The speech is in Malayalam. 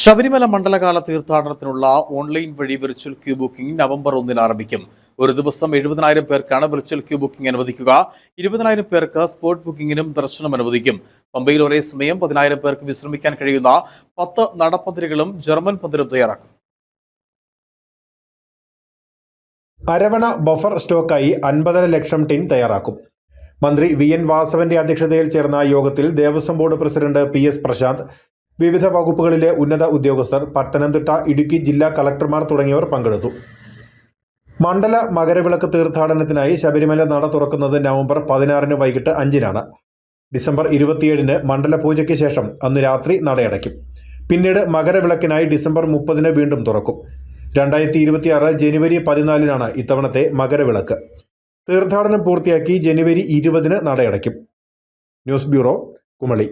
ശബരിമല മണ്ഡലകാല തീർത്ഥാടനത്തിനുള്ള ഓൺലൈൻ വഴി വിർച്വൽ ക്യൂ ബുക്കിംഗ് നവംബർ ഒന്നിന് ആരംഭിക്കും. ഒരു ദിവസം എഴുപതിനായിരം പേർക്കാണ് വിർച്വൽ ക്യൂ ബുക്കിംഗ് അനുവദിക്കുക. ഇരുപതിനായിരം പേർക്ക് സ്പോട്ട് ബുക്കിംഗിനും ദർശനം അനുവദിക്കും. പമ്പയിൽ ഒരേ സമയം പതിനായിരം പേർക്ക് വിശ്രമിക്കാൻ കഴിയുന്ന പത്ത് നടപ്പന്തിരികളും ജർമ്മൻ പന്തിരും തയ്യാറാക്കും. അരവണ ബഫർ സ്റ്റോക്കായി അൻപതര ലക്ഷം ടിൻ തയ്യാറാക്കും. മന്ത്രി വി എൻ വാസവന്റെ അധ്യക്ഷതയിൽ ചേർന്ന യോഗത്തിൽ Devaswom board president P S Prashanth വിവിധ വകുപ്പുകളിലെ ഉന്നത ഉദ്യോഗസ്ഥർ പത്തനംതിട്ട ഇടുക്കി ജില്ലാ കളക്ടർമാർ തുടങ്ങിയവർ പങ്കെടുത്തു. മണ്ഡല മകരവിളക്ക് തീർത്ഥാടനത്തിനായി ശബരിമല നട തുറക്കുന്നത് നവംബർ പതിനാറിന് വൈകിട്ട് അഞ്ചിനാണ്. ഡിസംബർ ഇരുപത്തിയേഴിന് മണ്ഡല പൂജയ്ക്ക് ശേഷം അന്ന് രാത്രി നടയടയ്ക്കും. പിന്നീട് മകരവിളക്കിനായി ഡിസംബർ മുപ്പതിന് വീണ്ടും തുറക്കും. രണ്ടായിരത്തി ഇരുപത്തിയാറ് ജനുവരി പതിനാലിനാണ് ഇത്തവണത്തെ മകരവിളക്ക്. തീർത്ഥാടനം പൂർത്തിയാക്കി ജനുവരി ഇരുപതിന് നടയടയ്ക്കും. News bureau Kumily.